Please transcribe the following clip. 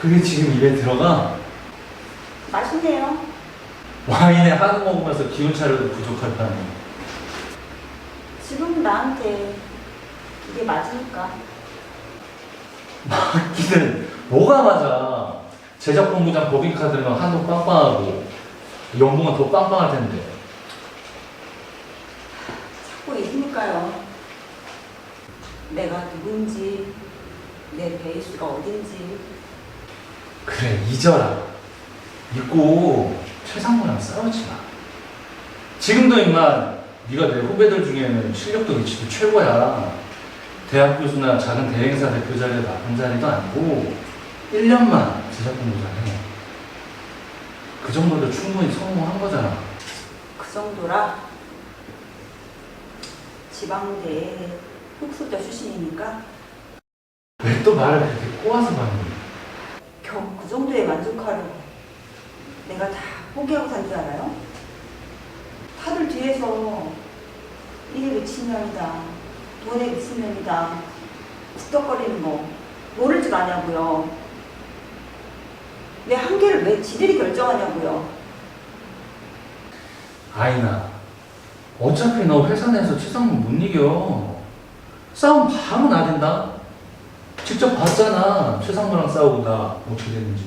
그게 지금 입에 들어가? 맛있네요. 와인에 한우 먹으면서 기운 차려도 판에. 지금 나한테 이게 맞으니까. 맞기는 뭐가 맞아. 제작 본부장 법인카드는 한도 빵빵하고 연봉은 더 빵빵할 텐데. 자꾸 잊으니까요. 내가 누군지, 내 베이스가 어딘지. 그래 잊어라. 잊고 최상무랑 싸우지 마. 지금도 임마 네가 내 후배들 중에는 실력도 위치도 최고야. 대학 교수나 작은 대행사 대표 자리가 나쁜 자리도 아니고 1년만 제작본부장 해. 그 정도도 충분히 성공한 거잖아. 그 정도라 지방대에 흑수저 출신이니까 왜 또 말을 그렇게 꼬아서 겨우 그 정도에 만족하려고 내가 다 포기하고 산 줄 알아요? 다들 뒤에서 일에 미친년이다 돈에 미친년이다 툭덕거리는 거 모를 줄 아냐고요? 내 한계를 왜 지들이 결정하냐고요? 아이나 어차피 너 회사 내에서 최상무 못 이겨. 싸움 바로 나댄다 직접 봤잖아. 최상무랑 싸우고 나 어떻게 됐는지